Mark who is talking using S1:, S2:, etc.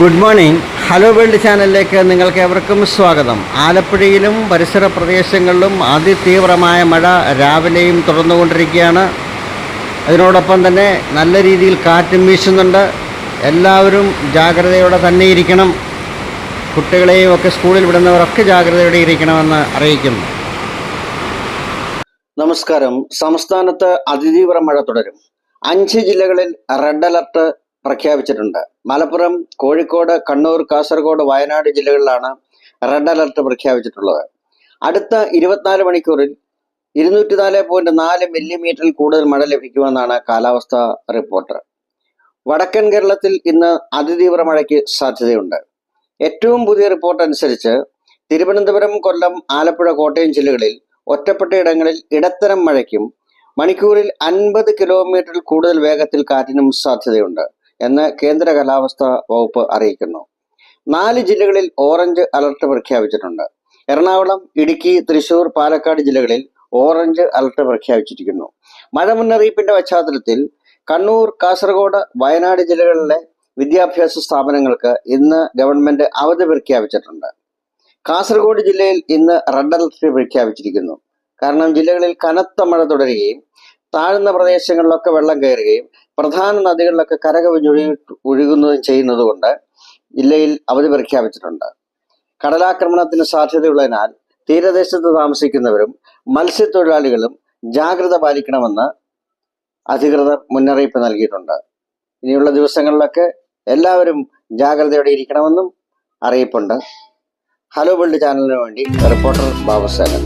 S1: Good morning. Hello world ചാനലിലേക്ക് നിങ്ങൾക്ക് എവർക്കും സ്വാഗതം. ആലപ്പുഴയിലും പരിസര പ്രദേശങ്ങളിലും അതിതീവ്രമായ മഴ രാവിലെയും തുടർന്നുകൊണ്ടിരിക്കുകയാണ്. അതിനോടൊപ്പം തന്നെ നല്ല രീതിയിൽ കാറ്റും വീശുന്നുണ്ട്. എല്ലാവരും ജാഗ്രതയോടെ തന്നെ ഇരിക്കണം. കുട്ടികളെയും ഒക്കെ സ്കൂളിൽ വിടുന്നവരൊക്കെ ജാഗ്രതയോടെ ഇരിക്കണമെന്ന് അറിയിക്കുന്നു. നമസ്കാരം. സംസ്ഥാനത്ത് അതിതീവ്ര മഴ തുടരും. അഞ്ച് ജില്ലകളിൽ റെഡ് അലർട്ട് പ്രഖ്യാപിച്ചിട്ടുണ്ട്. മലപ്പുറം കോഴിക്കോട് കണ്ണൂർ കാസർഗോഡ് വയനാട് ജില്ലകളിലാണ് റെഡ് അലർട്ട് പ്രഖ്യാപിച്ചിട്ടുള്ളത്. അടുത്ത ഇരുപത്തിനാല് മണിക്കൂറിൽ ഇരുന്നൂറ്റി നാല് പോയിന്റ് നാല് മില്ലിമീറ്ററിൽ കൂടുതൽ മഴ ലഭിക്കുമെന്നാണ് കാലാവസ്ഥാ റിപ്പോർട്ട്. വടക്കൻ കേരളത്തിൽ ഇന്ന് അതിതീവ്ര മഴയ്ക്ക് സാധ്യതയുണ്ട്. ഏറ്റവും പുതിയ റിപ്പോർട്ട് അനുസരിച്ച് തിരുവനന്തപുരം കൊല്ലം ആലപ്പുഴ കോട്ടയം ജില്ലകളിൽ ഒറ്റപ്പെട്ട ഇടങ്ങളിൽ ഇടത്തരം മഴയ്ക്കും മണിക്കൂറിൽ അൻപത് കിലോമീറ്ററിൽ കൂടുതൽ വേഗത്തിൽ കാറ്റിനും സാധ്യതയുണ്ട്. എന്ന് കേന്ദ്ര കാലാവസ്ഥാ വകുപ്പ് അറിയിക്കുന്നു. നാല് ജില്ലകളിൽ ഓറഞ്ച് അലർട്ട് പ്രഖ്യാപിച്ചിട്ടുണ്ട്. എറണാകുളം ഇടുക്കി തൃശൂർ പാലക്കാട് ജില്ലകളിൽ ഓറഞ്ച് അലർട്ട് പ്രഖ്യാപിച്ചിരിക്കുന്നു. മഴ മുന്നറിയിപ്പിന്റെ പശ്ചാത്തലത്തിൽ കണ്ണൂർ കാസർഗോഡ് വയനാട് ജില്ലകളിലെ വിദ്യാഭ്യാസ സ്ഥാപനങ്ങൾക്ക് ഇന്ന് ഗവൺമെന്റ് അവധി പ്രഖ്യാപിച്ചിട്ടുണ്ട്. കാസർഗോഡ് ജില്ലയിൽ ഇന്ന് റെഡ് അലർട്ട് പ്രഖ്യാപിച്ചിരിക്കുന്നു. കാരണം ജില്ലകളിൽ കനത്ത മഴ തുടരുകയും താഴ്ന്ന പ്രദേശങ്ങളിലൊക്കെ വെള്ളം കയറുകയും പ്രധാന നദികളിലൊക്കെ കരകവിഞ്ഞൊഴി ഒഴുകുന്നതും ചെയ്യുന്നതുകൊണ്ട് ജില്ലയിൽ അവധി പ്രഖ്യാപിച്ചിട്ടുണ്ട്. കടലാക്രമണത്തിന് സാധ്യതയുള്ളതിനാൽ തീരദേശത്ത് താമസിക്കുന്നവരും മത്സ്യത്തൊഴിലാളികളും ജാഗ്രത പാലിക്കണമെന്ന് അധികൃതർ മുന്നറിയിപ്പ് നൽകിയിട്ടുണ്ട്. ഇനിയുള്ള ദിവസങ്ങളിലൊക്കെ എല്ലാവരും ജാഗ്രതയോടെ ഇരിക്കണമെന്നും അറിയിപ്പുണ്ട്. ഹലോ വേൾഡ് ചാനലിന് വേണ്ടി റിപ്പോർട്ടർ ബാബു സേലൻ